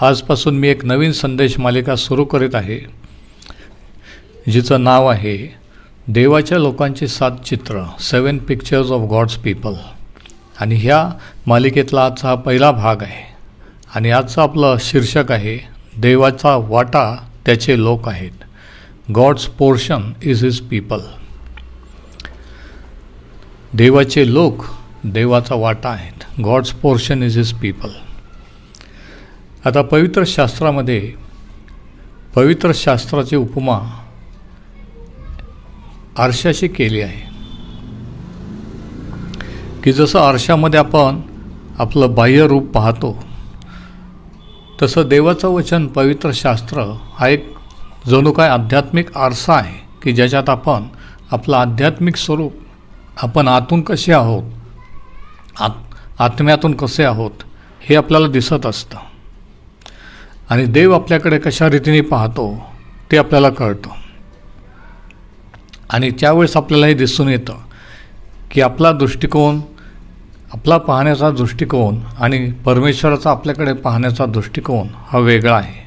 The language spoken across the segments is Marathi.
आजपासून मी एक नवीन संदेश मालिका सुरू करीत आहे जिचं नाव आहे देवाच्या लोकांची सात चित्र seven pictures of gods people आणि ह्या मालिकेतला आजचा हा पहिला भाग आहे. आणि आजचं आपलं शीर्षक आहे देवाचा वाटा त्याचे लोक आहेत. God's portion is his people देवाचे लोक देवाचा वाटा आहेत. God's portion is his people आता पवित्र शास्त्रामध्ये पवित्र शास्त्राची उपमा आरशाशी केली आहे. की जसं आरशामध्ये आपण आपलं बाह्य रूप पाहतो तसं देवाचं वचन पवित्र शास्त्र हा एक जणू काय आध्यात्मिक आरसा आहे की ज्याच्यात आपण आपलं आध्यात्मिक स्वरूप आपण आतून कसे आहोत आत आत्म्यातून कसे आहोत हे आपल्याला दिसत असतं. आणि देव आपल्याकडे कशा रीतीने पाहतो ते आपल्याला कळतं. आणि त्यावेळेस आपल्याला हे दिसून येतं की आपला दृष्टिकोन आपला पाहण्याचा दृष्टिकोन आणि परमेश्वराचा आपल्याकडे पाहण्याचा दृष्टिकोन हा वेगळा आहे.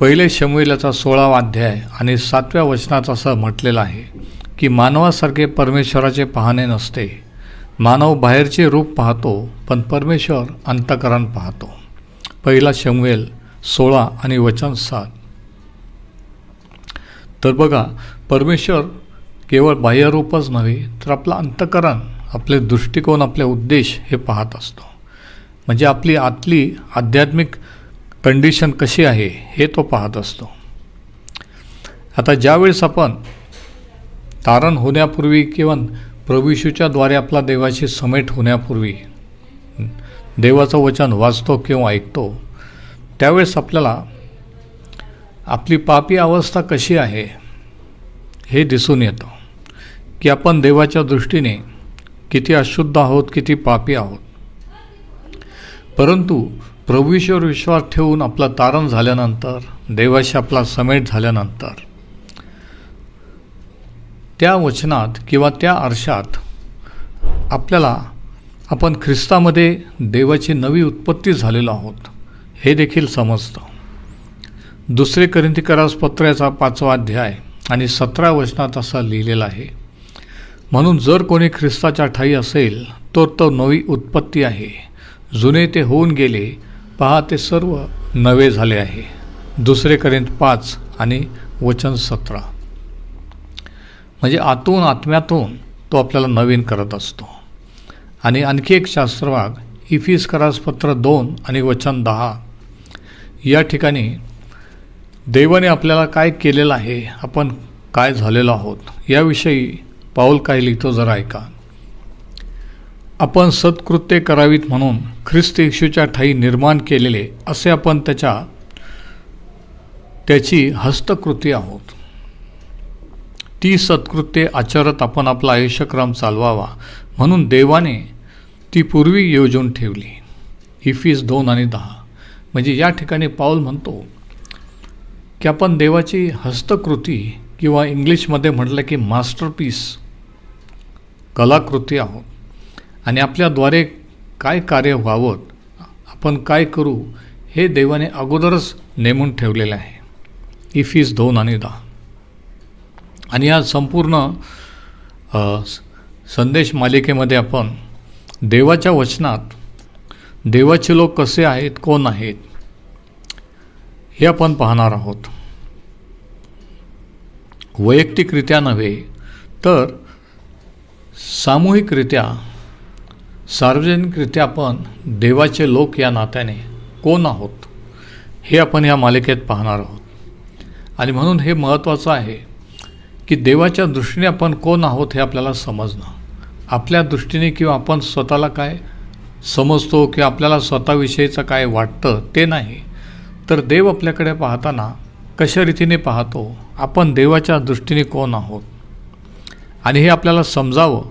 पहिले शमुएलाचा सोळावा अध्याय आणि सातव्या वचनात असं म्हटलेलं आहे की मानवासारखे परमेश्वराचे पाहणे नसते. मानव बाहेरचे रूप पाहतो पण परमेश्वर अंतकरण पाहतो. पहिला शमवेल सोळा आणि वचन सात. तर बघा परमेश्वर केवळ बाह्यरूपच नव्हे तर आपलं अंतकरण आपले दृष्टिकोन आपले उद्देश हे पाहत असतो. म्हणजे आपली आतली आध्यात्मिक कंडिशन कशी आहे हे तो पाहत असतो. आता ज्यावेळेस आपण तारण होण्यापूर्वी किंवा प्रभूशूच्याद्वारे आपला देवाशी समेट होण्यापूर्वी देवाचं वचन वाचतो किंवा ऐकतो त्यावेळेस आपल्याला आपली पापी अवस्था कशी आहे हे दिसून येतं. की आपण देवाच्या दृष्टीने किती अशुद्ध आहोत किती पापी आहोत. परंतु प्रभूश्वर विश्वास ठेवून आपलं तारण झाल्यानंतर देवाशी आपला समेट झाल्यानंतर त्या वचनात किंवा त्या आरशात आपल्याला आपण ख्रिस्तामध्ये देवाची नवी उत्पत्ती झालेलो आहोत. हे देखील समजतं. दुसरे करिंतिकरास पत्राचा पाचवा अध्याय आणि सतरा वचनात असा लिहिलेला आहे. म्हणून जर कोणी ख्रिस्ताच्या ठाई असेल तर तो नवी उत्पत्ती आहे. जुने ते होऊन गेले पहा ते सर्व नवे झाले आहे. दुसरे करिंत पाच आणि वचन सतरा. म्हणजे आतून आत्म्यातून तो आपल्याला नवीन करत असतो. आणि आणखी एक शास्त्रभाग इफिस करासपत्र दोन आणि वचन दहा. या ठिकाणी देवाने आपल्याला काय केलेलं आहे आपण काय झालेलो आहोत याविषयी पाऊल काय लिहितो जरा ऐका. आपण सत्कृत्य करावीत म्हणून ख्रिस्त येशूच्या ठाई निर्माण केलेले असे आपण त्याच्या त्याची हस्तकृती आहोत. ती सत्कृत्ये आचरत आपण आपला आयुष्यक्रम चालवावा म्हणून देवाने ती पूर्वी योजून ठेवली. इफीस दोन आणि दहा. म्हणजे या ठिकाणी पाऊल म्हणतो की आपण देवाची हस्तकृती किंवा इंग्लिशमध्ये म्हटलं की मास्टरपीस कलाकृती आहोत. आणि आपल्याद्वारे काय कार्य व्हावं आपण काय करू हे देवाने अगोदरच नेमून ठेवलेलं आहे. इफीस दोन आणि दहा. आणि या संपूर्ण संदेश मालिकेमध्ये आपण देवाच्या वचनात देवाचे लोक कसे आहेत कोण आहेत हे आपण पाहणार आहोत. वैयक्तिकरित्या नव्हे तर सामूहिकरित्या सार्वजनिकरित्या आपण देवाचे लोक या नात्याने कोण आहोत हे आपण या मालिकेत पाहणार आहोत. आणि म्हणून हे महत्त्वाचं आहे की देवाच्या दृष्टीने आपण कोण आहोत हे आपल्याला समजणं. आपल्या दृष्टीने किंवा आपण स्वतःला काय समजतो किंवा आपल्याला स्वतःविषयीचं काय वाटतं ते नाही तर देव आपल्याकडे पाहताना कशा रीतीने पाहतो आपण देवाच्या दृष्टीने कोण आहोत? आणि हे आपल्याला समजावं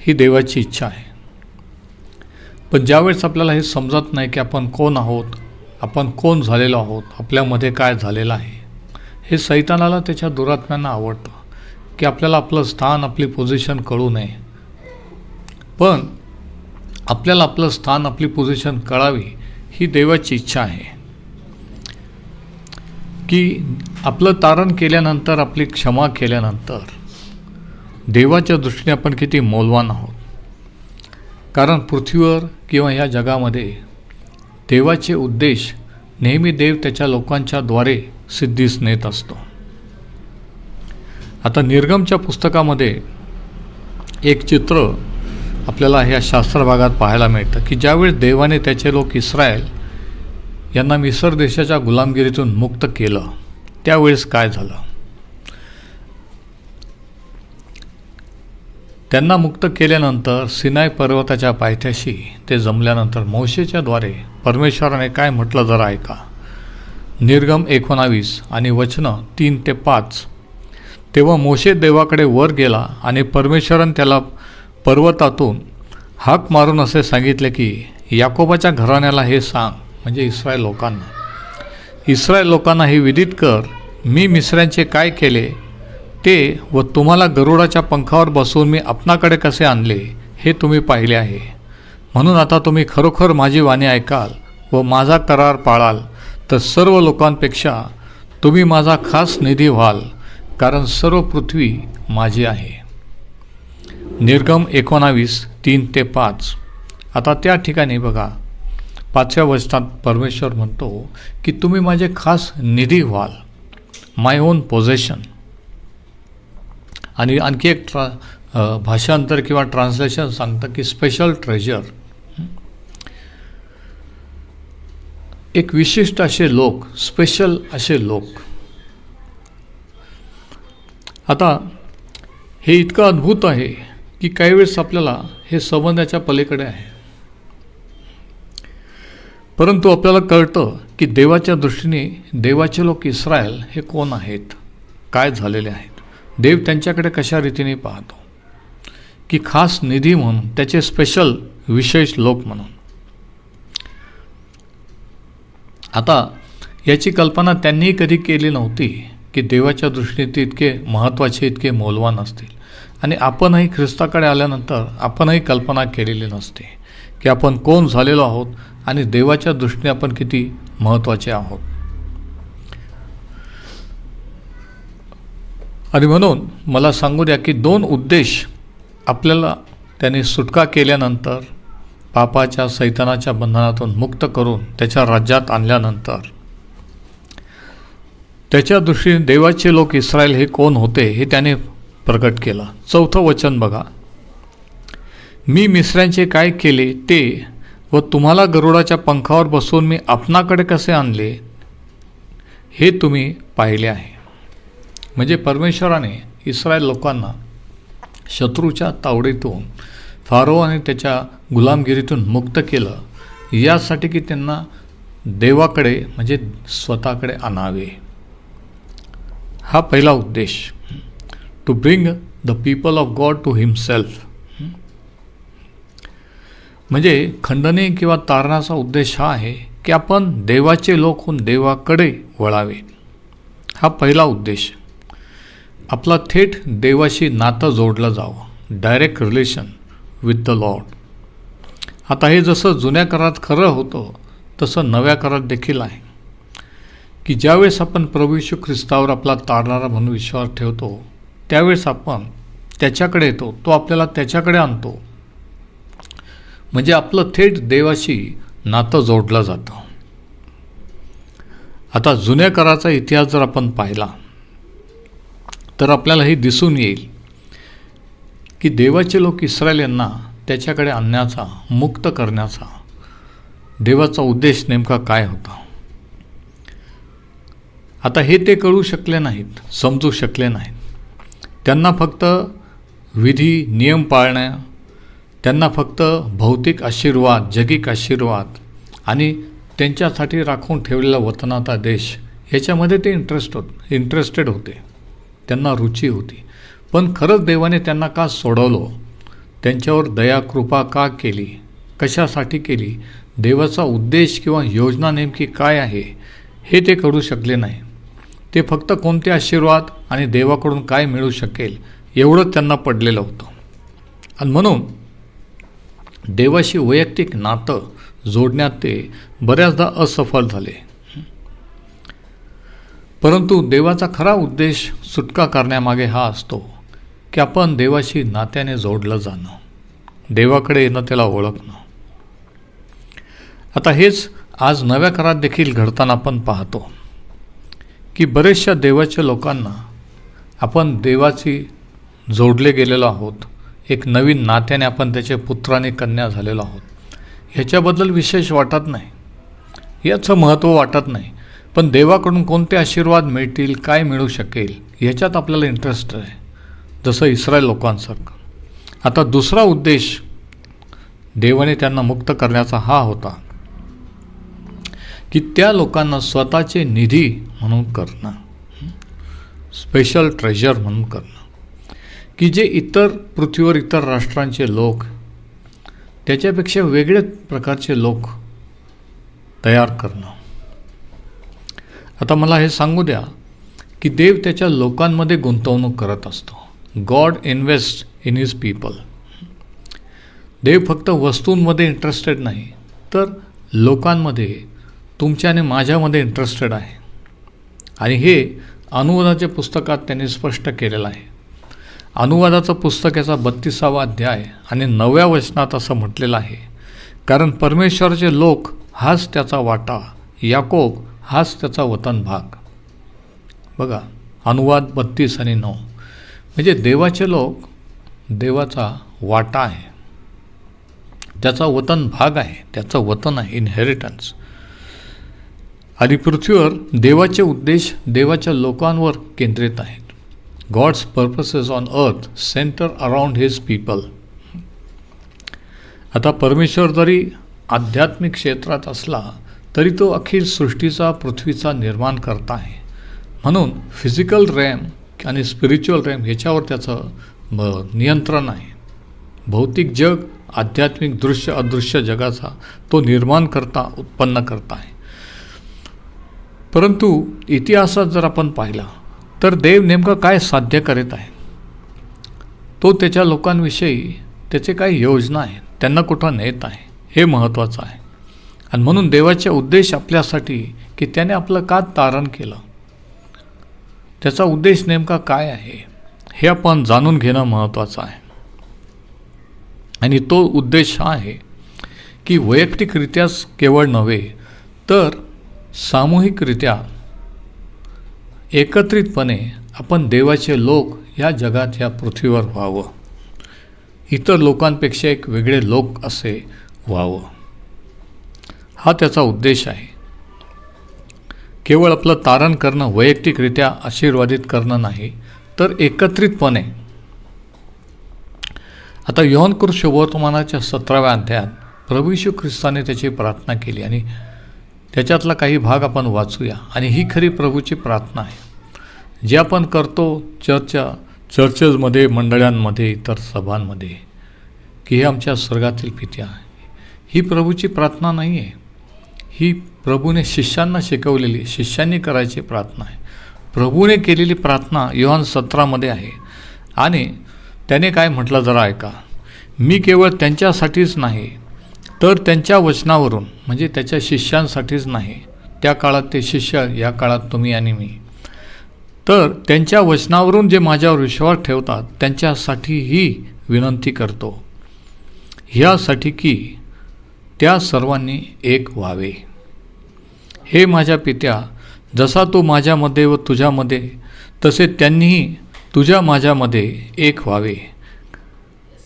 ही देवाची इच्छा आहे. पण ज्यावेळेस आपल्याला हे समजत नाही की आपण कोण आहोत आपण कोण झालेलो आहोत आपल्यामध्ये काय झालेलं आहे हे सैतानाला त्याच्या दुरात्म्यांना आवडतं की आपल्याला आपलं स्थान आपली पोझिशन कळू नये. पण आपल्याला आपलं स्थान आपली पोझिशन कळावी ही ही देवाची इच्छा आहे. की आपलं तारण केल्यानंतर आपली क्षमा केल्यानंतर देवाच्या दृष्टीने आपण किती मौलवान आहोत. कारण पृथ्वीवर किंवा ह्या जगामध्ये देवाचे उद्देश नेहमी देव त्याच्या लोकांच्या द्वारे सिद्धीस नेत असतो. आता निर्गमच्या पुस्तकामध्ये एक चित्र आपल्याला ह्या शास्त्र भागात पाहायला मिळतं की ज्यावेळेस देवाने त्याचे लोक इस्रायल यांना मिसर देशाच्या गुलामगिरीतून मुक्त केलं त्यावेळेस काय झालं? त्यांना मुक्त केल्यानंतर सिनाय पर्वताच्या पायथ्याशी ते जमल्यानंतर मोशेच्याद्वारे परमेश्वराने काय म्हटलं जरा ऐका. निर्गम एकोणावीस आणि वचनं तीन ते पाच. तेव्हा मोशे देवाकडे वर गेला आणि परमेश्वराने त्याला पर्वतातून हाक मारून असे सांगितले की याकोबाच्या घराण्याला हे सांग म्हणजे इस्रायल लोकांना. इस्रायल लोकांना हे विदित कर मी मिसऱ्यांचे काय केले? ते व तुम्हाला गरुडाच्या पंखावर बसवून मी आपणाकडे कसे आणले हे तुम्ही पाहिले आहे. म्हणून आता तुम्ही खरोखर माझी वाणी ऐकाल व माझा करार पाळाल तर सर्व लोकांपेक्षा तुम्ही माझा खास निधी व्हाल कारण सर्व पृथ्वी माझी आहे. निर्गम एकोणावीस तीन ते पाच. आता त्या ठिकाणी बघा. पाचव्या वचनात परमेश्वर म्हणतो की तुम्ही माझे खास निधी व्हाल. माय ओन पोझेशन आणि आणखी एक ट्रा भाषांतर किंवा ट्रान्सलेशन सांगतं की स्पेशल ट्रेजर एक विशिष्ट असे लोक स्पेशल असे लोक. आता हे इतकं अद्भुत आहे. की काही वेळेस आपल्याला हे संबंधाच्या पलीकडे आहे. परंतु आपल्याला कळतं की देवाच्या दृष्टीने देवाचे लोक इस्रायल हे कोण आहेत? काय झालेले आहेत? देव त्यांच्याकडे कशा रीतीने पाहतो? की खास निधी म्हणून त्याचे स्पेशल विशेष लोक म्हणून. आता याची कल्पना त्यांनीही कधी केली नव्हती की देवाच्या दृष्टीने ते इतके महत्त्वाचे इतके मौलवान असतील. आणि आपणही ख्रिस्ताकडे आल्यानंतर आपणही कल्पना केलेली नसते की आपण कोण झालेलो आहोत आणि देवाच्या दृष्टीने आपण किती महत्त्वाचे आहोत. आणि म्हणून मला सांगू द्या की दोन उद्देश आपल्याला त्याने सुटका केल्यानंतर पापाच्या सैतानाच्या बंधनातून मुक्त करून त्याच्या राज्यात आणल्यानंतर त्याच्या दृष्टीने देवाचे लोक इस्रायल हे कोण होते हे त्याने प्रकट केला. चौथं वचन बघा. मी मिसऱ्यांचे काय केले ते व तुम्हाला गरुडाच्या पंखावर बसवून मी आपणाकडे कसे आणले हे तुम्ही पाहिले आहे. म्हणजे परमेश्वराने इस्रायल लोकांना शत्रूच्या तावडीतून फारो आणि त्याच्या गुलामगिरीतून मुक्त केलं. यासाठी की त्यांना देवाकडे म्हणजे स्वतःकडे आणावे. हा पहिला उद्देश. To bring the people of God to himself म्हणजे खंडने किंवा तारणाचा उद्देश हा आहे की आपण देवाचे लोक होऊन देवाकडे वळावे. हा पहिला उद्देश. आपला थेट देवाशी नातं जोडलं जावं. Direct relation with the Lord आता हे जसं जुन्या करात खरं होतं तसं नव्या करात देखील आहे. की ज्यावेळेस आपण प्रभू ख्रिस्तावर आपला तारणारा म्हणून विश्वास ठेवतो त्यावेळेस आपण त्याच्याकडे येतो तो आपल्याला त्याच्याकडे आणतो. म्हणजे आपलं थेट देवाशी नातं जोडलं जातं. आता जुन्या कराचा इतिहास जर आपण पाहिला तर आपल्याला हे दिसून येईल की देवाचे लोक इस्रायल यांना त्याच्याकडे आणण्याचा मुक्त करण्याचा देवाचा उद्देश नेमका काय होता? आता हे ते कळू शकले नाहीत समजू शकले नाहीत. त्यांना फक्त विधी नियम पाळण्या त्यांना फक्त भौतिक आशीर्वाद जगिक आशीर्वाद आणि त्यांच्यासाठी राखून ठेवलेला वतनाचा देश ह्याच्यामध्ये ते इंटरेस्ट होत इंटरेस्टेड होते. त्यांना रुची होती. पण खरंच देवाने त्यांना का सोडवलं? त्यांच्यावर दया कृपा का केली? कशासाठी केली? देवाचा उद्देश किंवा योजना नेमकी काय आहे? हे ते कळू शकले नाही ते फक्त कोणते आशीर्वाद आणि देवाकडून काय मिळू शकेल एवढं त्यांना पडलेलं होतं. आणि म्हणून देवाशी वैयक्तिक नातं जोडण्यात ते बऱ्याचदा असफल झाले. परंतु देवाचा खरा उद्देश सुटका करण्यामागे हा असतो की आपण देवाशी नात्याने जोडलं जाणं देवाकडे येणं त्याला ओळखणं. आता हेच आज नव्या करात देखील घडताना आपण पाहतो. की बरेचशा देवाच्या लोकांना आपण देवाची जोडले गेलेलो आहोत. एक नवीन नात्याने आपण त्याचे पुत्र आणि कन्या झालेलो आहोत. ह्याच्याबद्दल विशेष वाटत नाही. याचं महत्त्व वाटत नाही. पण देवाकडून कोणते आशीर्वाद मिळतील काय मिळू शकेल ह्याच्यात आपल्याला इंटरेस्ट आहे. जसं इस्रायल लोकांसारखं. आता दुसरा उद्देश देवाने त्यांना मुक्त करण्याचा हा होता. की त्या लोकांना स्वतःचे निधी म्हणून करणं स्पेशल ट्रेजर म्हणून करणं. की जे इतर पृथ्वीवर इतर राष्ट्रांचे लोक त्याच्यापेक्षा वेगळे प्रकारचे लोक तयार करणं. आता मला हे सांगू द्या की देव त्याच्या लोकांमध्ये गुंतवणूक करत असतो. God invest in his people देव फक्त वस्तूंमध्ये इंटरेस्टेड नाही तर लोकांमध्ये तुमच्या आणि माझ्यामध्ये इंटरेस्टेड आहे. आणि हे अनुवादाच्या पुस्तकात त्यांनी स्पष्ट केलेलं आहे. अनुवादाचं पुस्तक याचा बत्तीसावा अध्याय आणि नव्या वचनात असं म्हटलेलं आहे कारण परमेश्वराचे लोक हाच त्याचा वाटा याकोब हाच त्याचा वतन भाग. बघा अनुवाद बत्तीस आणि नऊ. म्हणजे देवाचे लोक देवाचा वाटा आहे. त्याचा वतन भाग आहे त्याचं वतन आहे इनहेरिटन्स आणि पृथ्वीवर देवाचे उद्देश देवाच्या लोकांवर केंद्रित आहेत. God's purposes on earth centre around his people आता परमेश्वर जरी आध्यात्मिक क्षेत्रात असला तरी तो अखिल सृष्टीचा पृथ्वीचा निर्माण करता आहे. म्हणून फिजिकल रॅम आणि स्पिरिच्युअल रॅम ह्याच्यावर त्याचं नियंत्रण आहे. भौतिक जग आध्यात्मिक दृश्य अदृश्य जगाचा तो निर्माण करता उत्पन्न करता आहे. परंतु इतिहासात जर आपण पाहिला तर देव नेमकं काय साध्य करीत आहे? तो त्याच्या लोकांविषयी त्याचे काही योजना आहेत. त्यांना कुठं नेत आहे? हे महत्त्वाचं आहे. आणि म्हणून देवाचे उद्देश आपल्यासाठी की त्याने आपलं का तारण केलं? त्याचा उद्देश नेमका काय आहे? हे आपण जाणून घेणं महत्त्वाचं आहे. आणि तो उद्देश हा आहे की वैयक्तिकरित्याच केवळ नव्हे तर सामूहिकरित्या एकत्रितपणे आपण देवाचे लोक या जगात या पृथ्वीवर व्हावं. इतर लोकांपेक्षा एक वेगळे लोक असे व्हावं. हा त्याचा उद्देश आहे. केवळ आपलं तारण करणं वैयक्तिकरित्या आशीर्वादित करणं नाही तर एकत्रितपणे. आता योहनकृत वर्तमानाच्या सतराव्या अध्यायात प्रभू ख्रिस्ताने त्याची प्रार्थना केली आणि त्याच्यातला काही भाग आपण वाचूया. आणि ही खरी प्रभूची प्रार्थना आहे. जे आपण करतो चर्चा चर्चेसमध्ये मंडळांमध्ये इतर सभांमध्ये की हे आमच्या स्वर्गातील पित्या आहे. ही प्रभूची प्रार्थना नाही आहे. ही प्रभूने शिष्यांना शिकवलेली शिष्यांनी करायची प्रार्थना आहे. प्रभूने केलेली प्रार्थना योहान सत्रामध्ये आहे. आणि त्याने काय म्हटलं जरा ऐका. मी केवळ त्यांच्यासाठीच नाही तर त्यांच्या वचनावरून म्हणजे त्याच्या शिष्यांसाठीच नाही. त्या काळात ते शिष्य या काळात तुम्ही आणि मी. तर त्यांच्या वचनावरून जे माझ्यावर विश्वास ठेवतात त्यांच्यासाठीही विनंती करतो. ह्यासाठी की त्या सर्वांनी एक व्हावे. हे माझ्या पित्या जसा तू माझ्यामध्ये व तुझ्यामध्ये तसे त्यांनीही तुझ्या माझ्यामध्ये एक व्हावे.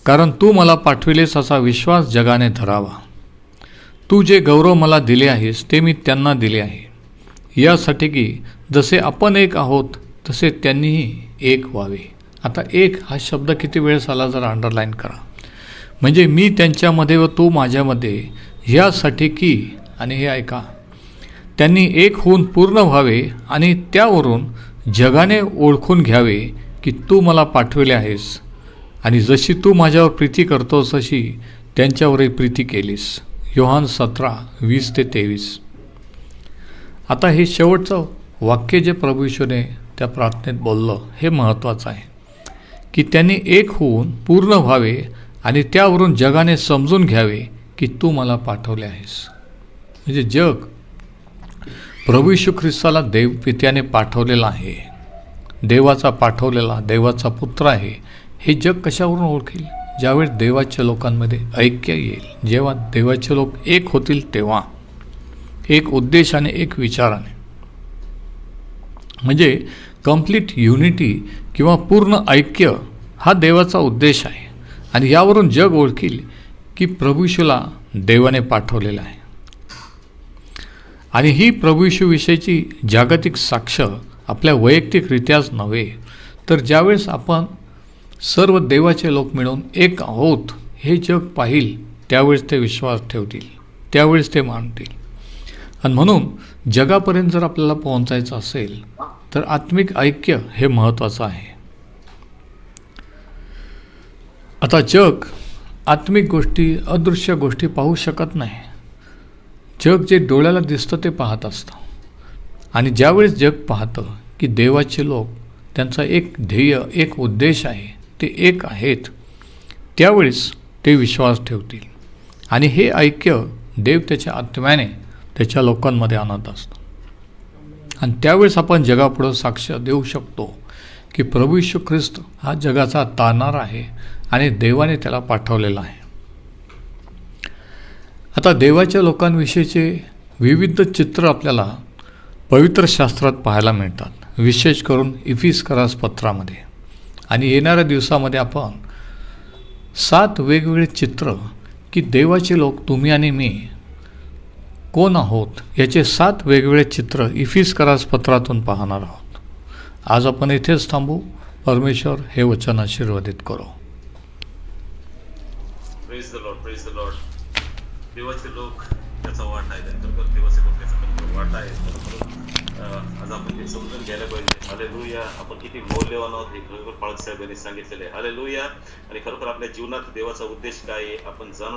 कारण तू मला पाठविलेस असा विश्वास जगाने धरावा. तू जे गौरव मला दिले आहेस ते मी त्यांना दिले आहे. यासाठी की जसे आपण एक आहोत तसे त्यांनीही एक व्हावे. आता एक हा शब्द किती वेळेस आला जरा अंडरलाईन करा. म्हणजे मी त्यांच्यामध्ये व तू माझ्यामध्ये ह्यासाठी की आणि हे ऐका. त्यांनी एक होऊन पूर्ण व्हावे आणि त्यावरून जगाने ओळखून घ्यावे की तू मला पाठविले आहेस. आणि जशी तू माझ्यावर प्रीती करतोस तशी त्यांच्यावरही प्रीती केलीस. योहान सतरा वीस ते तेवीस. आता हे शेवटचं वाक्य जे प्रभू त्या प्रार्थनेत बोललं हे महत्त्वाचं आहे. की त्यांनी एक होऊन पूर्ण व्हावे आणि त्यावरून जगाने समजून घ्यावे की तू मला पाठवले आहेस. म्हणजे जग प्रभू ख्रिस्ताला देव पित्याने पाठवलेला आहे. देवाचा पाठवलेला देवाचा पुत्र आहे. हे जग कशावरून ओळखेल? ज्यावेळेस देवाच्या लोकांमध्ये ऐक्य येईल जेव्हा देवाचे लोक एक होतील तेव्हा. एक उद्देशाने एक विचाराने. म्हणजे कंप्लीट युनिटी किंवा पूर्ण ऐक्य हा देवाचा उद्देश आहे. आणि यावरून जग ओळखील की प्रभूशूला देवाने पाठवलेला आहे. आणि ही प्रभूशूविषयीची जागतिक साक्ष आपल्या वैयक्तिकरित्याच नव्हे तर ज्यावेळेस आपण सर्व देवाचे लोक मिळून एक आहोत हे जग पाहिल त्यावेळेस ते विश्वास ठेवतील त्यावेळेस ते मानतील आणि म्हणून जगापर्यंत जर आपल्याला पोहोचायचं असेल तर आत्मिक ऐक्य हे महत्त्वाचं आहे. आता जग आत्मिक गोष्टी अदृश्य गोष्टी पाहू शकत नाही. जग जे डोळ्याला दिसतं ते पाहत असतं. आणि ज्यावेळेस जग पाहतं की देवाचे लोक त्यांचा एक ध्येय एक उद्देश आहे ते एक आहेत त्यावेळेस ते विश्वास ठेवतील. आणि हे ऐक्य देव त्याच्या आत्म्याने त्याच्या लोकांमध्ये आणत असतो. आणि त्यावेळेस आपण जगापुढं साक्ष देऊ शकतो की प्रभू यीशू ख्रिस्त हा जगाचा तानार आहे आणि देवाने त्याला पाठवलेला आहे. आता देवाच्या लोकांविषयीचे विविध चित्र आपल्याला पवित्र शास्त्रात पाहायला मिळतात. विशेष करून इफिस्करास पत्रामध्ये. आणि येणाऱ्या दिवसामध्ये आपण सात वेगवेगळे चित्र की देवाचे लोक तुम्ही आणि मी कोण आहोत याचे सात वेगवेगळे चित्र इफिस्करास पत्रातून पाहणार आहोत. आज आपण इथेच थांबू. परमेश्वर हे वचन आशीर्वादित करो. देवाचे लोक त्याचा वाट आहे. त्यांच्याबरोबर देवाचे लोक त्याचा वाट आहे. आज आपण ते समजून घ्यायला पाहिजे. हले लुया आपण किती मौल्यवान आहोत हे खरोखर पाळक साहेबांनी सांगितलेले हले लुया आणि खरोखर आपल्या जीवनात देवाचा उद्देश काय आहे आपण जाणून